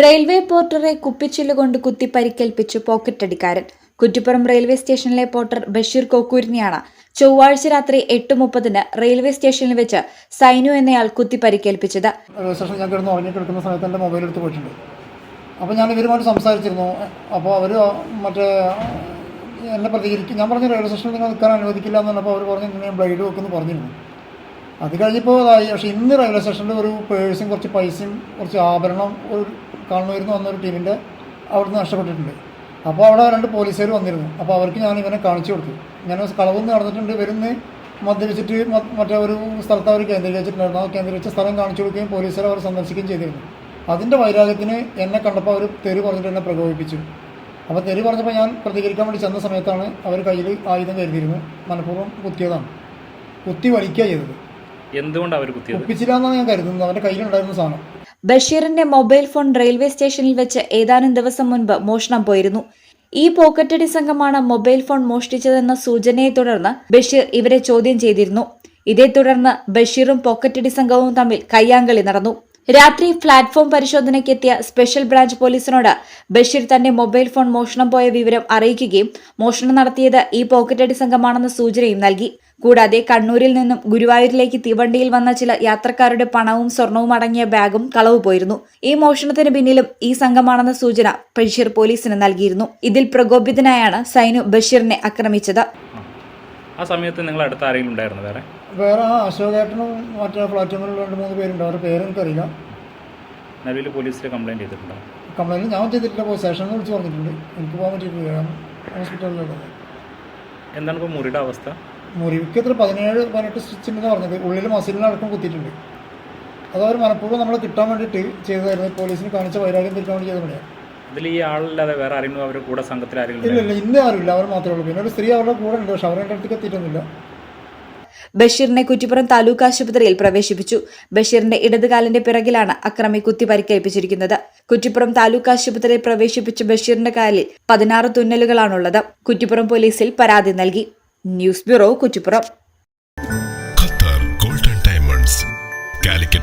Railway പോർട്ടറെ കുപ്പിച്ചില്ലുകൊണ്ട് കുത്തി പരിക്കേൽപ്പിച്ചു പോക്കറ്റടിക്കാരൻ. കുറ്റിപ്പുറം റെയിൽവേ സ്റ്റേഷനിലെ പോർട്ടർ ബഷീർ കോക്കൂരിനെയാണ് ചൊവ്വാഴ്ച രാത്രി എട്ട് മുപ്പതിന് റെയിൽവേ സ്റ്റേഷനിൽ വെച്ച് സൈനു എന്നയാൾ കുത്തി പരിക്കേൽപ്പിച്ചത്. റെയിൽവേ ഞാൻ മൊബൈൽ എടുത്ത് അപ്പോൾ ഞാൻ ഇവരുമായിട്ട് സംസാരിച്ചിരുന്നു. അപ്പോൾ അവർ മറ്റേ എന്നെ പ്രതികരിക്കും ഞാൻ പറഞ്ഞു റെയിൽവേ സ്റ്റേഷനിൽ നിങ്ങൾ നിൽക്കാൻ അനുവദിക്കില്ല എന്ന് പറഞ്ഞപ്പോൾ അവർ പറഞ്ഞു ഇങ്ങനെ ബ്ലൈഡ് വെക്കുമെന്ന് പറഞ്ഞിരുന്നു. അത് കഴിഞ്ഞപ്പോൾ അതായി. പക്ഷെ ഇന്ന് റെയിൽവേ സ്റ്റേഷനിൽ ഒരു പേഴ്സും കുറച്ച് പൈസയും കുറച്ച് ആഭരണം ഒരു കാണുമായിരുന്നു വന്നൊരു ടീമിന്റെ അവിടുന്ന് നഷ്ടപ്പെട്ടിട്ടുണ്ട്. അപ്പോൾ അവിടെ രണ്ട് പോലീസുകാർ വന്നിരുന്നു. അപ്പോൾ അവർക്ക് ഞാൻ ഇവനെ കാണിച്ചു കൊടുത്തു. ഞാൻ കളവെന്ന് നടന്നിട്ടുണ്ട്. വരുന്ന മദ്യപിച്ചിട്ട് മറ്റേ ഒരു സ്ഥലത്ത് അവർ കേന്ദ്രീകരിച്ചിട്ടുണ്ടായിരുന്നു. ആ കേന്ദ്രീകരിച്ച സ്ഥലം കാണിച്ചു കൊടുക്കുകയും പോലീസുകാർ അവർ സന്ദർശിക്കുകയും ചെയ്തിരുന്നു. അതിന്റെ വൈരാഗ്യത്തിന് എന്നെ കണ്ടപ്പോൾ അവർ തെറി പറഞ്ഞിട്ട് എന്നെ പ്രകോപിപ്പിച്ചു. അപ്പോൾ തെറി പറഞ്ഞപ്പോൾ ഞാൻ പ്രതികരിക്കാൻ വേണ്ടി ചെന്ന സമയത്താണ് അവർ കയ്യിൽ ആയുധം കരുതിയിരുന്നു മനഃപൂർവം കുത്തിയതാണ്. കുത്തി വലിക്കുക ചെയ്തത്. എന്തുകൊണ്ടാണ് അവർ കുത്തിയത്? ഞാൻ കരുതുന്നത്. അവന്റെ കയ്യിലുണ്ടായിരുന്ന സാധനം. ബഷീറിന്റെ മൊബൈൽ ഫോൺ റെയിൽവേ സ്റ്റേഷനിൽ വെച്ച് ഏതാനും ദിവസം മുൻപ് മോഷണം പോയിരുന്നു. ഈ പോക്കറ്റടി സംഘമാണ് മൊബൈൽ ഫോൺ മോഷ്ടിച്ചതെന്ന സൂചനയെ തുടർന്ന് ബഷീർ ഇവരെ ചോദ്യം ചെയ്തിരുന്നു. ഇതേ തുടർന്ന് ബഷീറും പോക്കറ്റടി സംഘവും തമ്മിൽ കയ്യാങ്കളി നടന്നു. രാത്രി പ്ലാറ്റ്ഫോം പരിശോധനയ്ക്കെത്തിയ സ്പെഷ്യൽ ബ്രാഞ്ച് പോലീസിനോട് ബഷീർ തന്റെ മൊബൈൽ ഫോൺ മോഷണം പോയ വിവരം അറിയിക്കുകയും മോഷണം നടത്തിയത് ഈ പോക്കറ്റടി സംഘമാണെന്ന സൂചനയും നൽകി. കൂടാതെ കണ്ണൂരിൽ നിന്നും ഗുരുവായൂരിലേക്ക് തീവണ്ടിയിൽ വന്ന ചില യാത്രക്കാരുടെ പണവും സ്വർണവും അടങ്ങിയ ബാഗും കളവ് പോയിരുന്നു. ഈ മോഷണത്തിന് പിന്നിലും ഈ സംഘമാണെന്ന സൂചന ബഷീർ പോലീസിന് നൽകിയിരുന്നു. ഇതിൽ പ്രകോപിതനായാണ് സൈനു ബഷീറിനെ ആക്രമിച്ചത്. ആ സമയത്ത് നിങ്ങൾ അടുത്ത ആരെങ്കിലും ഉണ്ടായിരുന്നു വേറെ? വേറെ ആ അശോകേട്ടനും മറ്റേ പ്ലാറ്റ്ഫോമിൽ രണ്ട് മൂന്ന് പേരുണ്ട്. അവരുടെ പേര് എനിക്കറിയില്ല. നിലവിൽ പോലീസിൽ കംപ്ലൈന്റ് ചെയ്തിട്ടുണ്ടോ? കംപ്ലൈന്റ് ഞാൻ ചെയ്തിട്ടില്ല. പോയി സ്റ്റേഷനിൽ വിളിച്ച് പറഞ്ഞിട്ടുണ്ട്. എനിക്ക് പോകാൻ പറ്റിയിട്ടില്ല. ഹോസ്പിറ്റലിലുള്ളത് എന്താണ് ഇപ്പോൾ മുറിയുടെ അവസ്ഥ? മുറിവിക്ക് എത്ര പതിനേഴ് പതിനെട്ട് സ്റ്റിച്ച് ഉണ്ടെന്ന് പറഞ്ഞത്. ഉള്ളിൽ മസിലിനടക്കം കുത്തിയിട്ടുണ്ട്. അതവർ മനഃപൂർവം നമ്മളെ കിട്ടാൻ വേണ്ടിയിട്ട് ചെയ്തതായിരുന്നു. പോലീസിന് കാണിച്ച വൈരാഗ്യം തിരിക്കാൻ വേണ്ടി ചെയ്ത പണിയാണ് ഇതിൽ ഈ ആളില്ലാതെ വേറെ ആരെങ്കിലും അവരുടെ കൂടെ സംഘത്തിൽ ആരെങ്കിലും ഇല്ല ഇല്ല ഇന്ന് ആരുമില്ല. അവർ മാത്രമേ ഉള്ളൂ. പിന്നെ ഒരു സ്ത്രീ അവരുടെ കൂടെ ഉണ്ട്. പക്ഷെ അവരുടെ അടുത്തേക്ക് എത്തിയിട്ടൊന്നുമില്ല. ബഷീറിനെ കുറ്റിപ്പുറം താലൂക്ക് ആശുപത്രിയിൽ പ്രവേശിപ്പിച്ചു. ബഷീറിന്റെ ഇടതുകാലിന്റെ പിറകിലാണ് അക്രമി കുത്തി പരിക്കേൽപ്പിച്ചിരിക്കുന്നത്. കുറ്റിപ്പുറം താലൂക്ക് ആശുപത്രിയിൽ പ്രവേശിപ്പിച്ച ബഷീറിന്റെ കാലിൽ പതിനാറ് തുന്നലുകളാണുള്ളത്. കുറ്റിപ്പുറം പോലീസിൽ പരാതി നൽകി. News bureau Kuttippuram. Qatar golden diamonds. Calicut